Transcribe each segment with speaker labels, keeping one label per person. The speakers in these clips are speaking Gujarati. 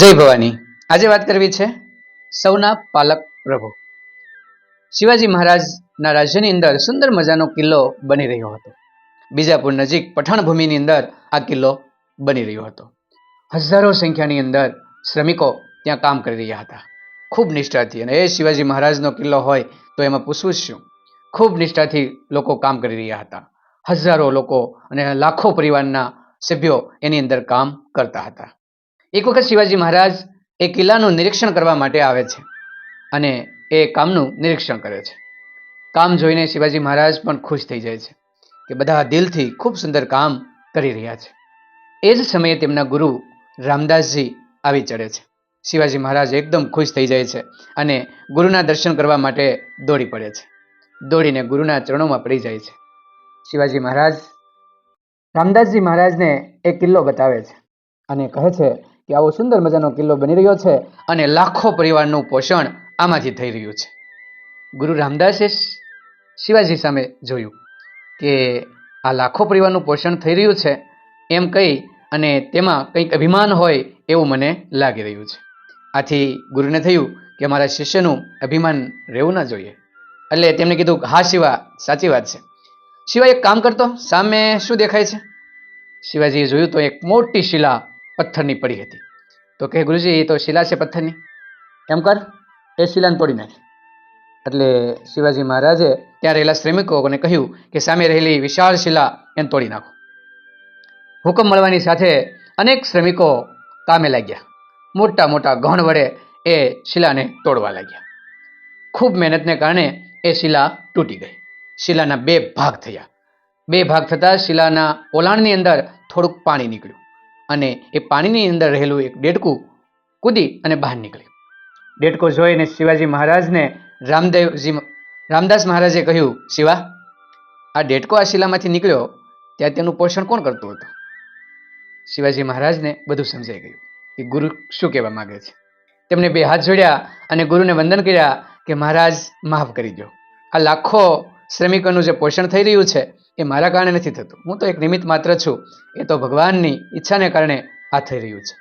Speaker 1: જય ભવાની. આજે વાત કરવી છે સૌના પાલક પ્રભુ. શિવાજી મહારાજના રાજ્યની અંદર સુંદર મજાનો કિલ્લો બની રહ્યો હતો. બીજાપુર નજીક પઠાણ ભૂમિની અંદર આ કિલ્લો બની રહ્યો હતો. હજારો સંખ્યાની અંદર શ્રમિકો ત્યાં કામ કરી રહ્યા હતા. ખૂબ નિષ્ઠાથી અને એ શિવાજી મહારાજનો કિલ્લો હોય તો એમાં પૂછવું શું? ખૂબ નિષ્ઠાથી લોકો કામ કરી રહ્યા હતા. હજારો લોકો અને લાખો પરિવારના સભ્યો એની અંદર કામ કરતા હતા. એક વખત શિવાજી મહારાજ એ કિલ્લાનું નિરીક્ષણ કરવા માટે આવે છે અને એ કામનું નિરીક્ષણ કરે છે. કામ જોઈને શિવાજી મહારાજ પણ ખુશ થઈ જાય છે કે બધા દિલથી ખૂબ સુંદર કામ કરી રહ્યા છે. એ જ સમયે તેમના ગુરુ રામદાસજી આવી ચડે છે. શિવાજી મહારાજ એકદમ ખુશ થઈ જાય છે અને ગુરુના દર્શન કરવા માટે દોડી પડે છે. દોડીને ગુરુના ચરણોમાં પડી જાય છે. શિવાજી મહારાજ રામદાસજી મહારાજને એ કિલ્લો બતાવે છે અને કહે છે કે આવો સુંદર મજાનો કિલ્લો બની રહ્યો છે અને લાખો પરિવારનું પોષણ આમાંથી થઈ રહ્યું છે. ગુરુ રામદાસે શિવાજી સામે જોયું કે આ લાખો પરિવારનું પોષણ થઈ રહ્યું છે, એમ કહી અને તેમાં કંઈક અભિમાન હોય એવું મને લાગી રહ્યું છે. આથી ગુરુને થયું કે મારા શિષ્યનું અભિમાન રહેવું ના જોઈએ. એટલે તેમણે કીધું હા શિવા, સાચી વાત છે. શિવા એક કામ કરતો, સામે શું દેખાય છે? શિવાજીએ જોયું તો એક મોટી શિલા પથ્થરની પડી હતી. તો કે ગુરુજી એ તો શિલા છે પથ્થરની. એમ કર એ શિલાને તોડી નાખી. એટલે શિવાજી મહારાજે ત્યાં રહેલા શ્રમિકોને કહ્યું કે સામે રહેલી વિશાળ શિલા એને તોડી નાખો. હુકમ મળવાની સાથે અનેક શ્રમિકો કામે લાગ્યા. મોટા મોટા ગણ વડે એ શિલાને તોડવા લાગ્યા. ખૂબ મહેનતને કારણે એ શિલા તૂટી ગઈ. શિલાના બે ભાગ થયા. બે ભાગ થતાં શિલાના ઓલાણની અંદર થોડુંક પાણી નીકળ્યું. અને એ પાણીની અંદર રહેલું એક ડેડકું કૂદી અને બહાર નીકળ્યું. ડેડકો જોઈને શિવાજી મહારાજને રામદેવજી રામદાસ મહારાજે કહ્યું, શિવા, આ ડેડકો આ શિલામાંથી નીકળ્યો, ત્યાં તેનું પોષણ કોણ કરતું હતું? શિવાજી મહારાજને બધું સમજાઈ ગયું. કે ગુરુ શું કહેવા માંગે છે? તેમણે બે હાથ જોડ્યા અને ગુરુને વંદન કર્યા કે, મહારાજ, માફ કરી દો. આ લાખો શ્રમિકોનું જે પોષણ થઈ રહ્યું છે એ મારા કારણે નથી થતું. હું તો એક નિમિત્ત માત્ર છું. એ તો ભગવાનની ઈચ્છાને કારણે આ થઈ રહ્યું છે.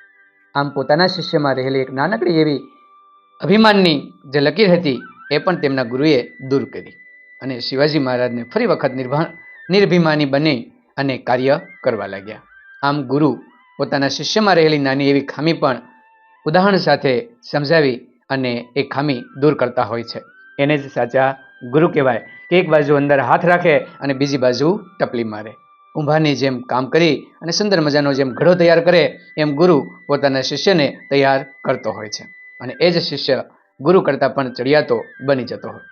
Speaker 1: આમ પોતાના શિષ્યમાં રહેલી એક નાનકડી એવી અભિમાનની જે લકીર હતી, એ પણ તેમના ગુરુએ દૂર કરી અને શિવાજી મહારાજને ફરી વખત નિર્ભા, નિર્ભિમાની બની અને કાર્ય કરવા લાગ્યા. આમ ગુરુ પોતાના શિષ્યમાં રહેલી નાની એવી ખામી પણ ઉદાહરણ સાથે સમજાવી અને એ ખામી દૂર કરતા હોય છે. એને જ સાચા ગુરુ કહેવાય. કે એક બાજુ અંદર હાથ રાખે અને બીજી બાજુ ટપલી મારે. ઊંભાની જેમ કામ કરી અને સુંદર મજાનો જેમ ઘડો તૈયાર કરે એમ ગુરુ પોતાના શિષ્યને તૈયાર કરતો હોય છે. અને એ જ શિષ્ય ગુરુ કરતાં પણ ચડિયાતો બની જતો હોય.